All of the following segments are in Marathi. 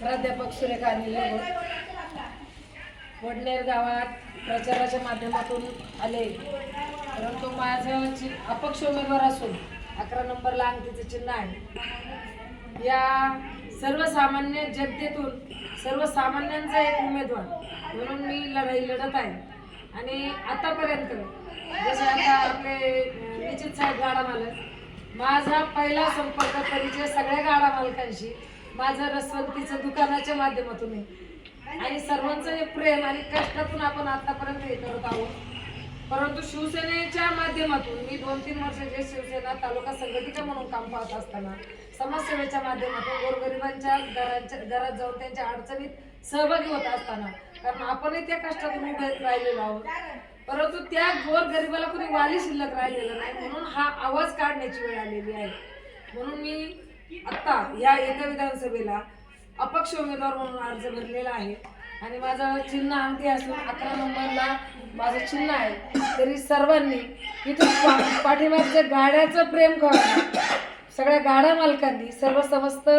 प्राध्यापक सुरेखा अनिल वडनेर गावात प्रचाराच्या माध्यमातून आले. परंतु माझं चि अपक्ष उमेदवार असून अकरा नंबरला अंगठीचं चिन्ह आहे. या सर्वसामान्य जनतेतून सर्वसामान्यांचा एक उमेदवार म्हणून मी लढाई लढत आहे. आणि आतापर्यंत जसे आता आपले निश्चित साहेब गाडा मालक माझा पहिला संपर्क परिचय सगळ्या गाडा मालकांशी माझं रसवंतीचं दुकानाच्या माध्यमातून आहे. आणि सर्वांचं हे प्रेम आणि कष्टातून आपण आतापर्यंत हे करत आहोत. परंतु शिवसेनेच्या माध्यमातून मी दोन तीन वर्षाचे शिवसेना तालुका संघटिका म्हणून काम पाहत असताना समाजसेवेच्या माध्यमातून गोरगरिबांच्या घरांच्या घरात जाऊन त्यांच्या अडचणीत सहभागी होत असताना कारण आपणही त्या कष्टातून उभे राहिलेलो आहोत. परंतु त्या गोरगरिबाला कोणी वाली शिल्लक राहिलेलं नाही म्हणून हा आवाज काढण्याची वेळ आलेली आहे. म्हणून मी आत्ता या येत्या विधानसभेला अपक्ष उमेदवार म्हणून अर्ज भरलेला आहे. आणि माझं चिन्ह अंगठी असून अकरा नंबरला माझं चिन्ह आहे. तरी सर्वांनी इथून पा- पाठीमागच्या गाड्याचं प्रेम कळलं सगळ्या गाड्या मालकांनी सर्व समस्त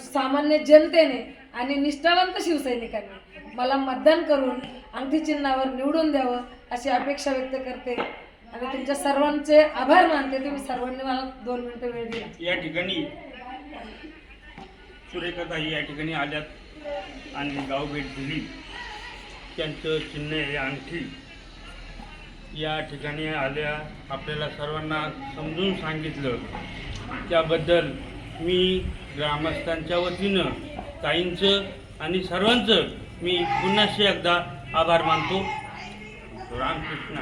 सामान्य जनतेने आणि निष्ठावंत शिवसैनिकांनी मला मतदान करून अंगठी चिन्हावर निवडून द्यावं अशी अपेक्षा व्यक्त करते. आणि तुमच्या सर्वांचे आभार मानते तुम्ही सर्वांनी मला दोन मिनिटं वेळ दिला. या ठिकाणी सुरेखाताई या ठिकाणी आल्यात आणि गाव भेट दिली. त्यांचं चिन्ह हे अंगठी या ठिकाणी आल्या आपल्याला सर्वांना समजून सांगितलं. त्याबद्दल मी ग्रामस्थांच्या वतीनं ताईंचं आणि सर्वांचं मी पुन्हा एकदा आभार मानतो. रामकृष्ण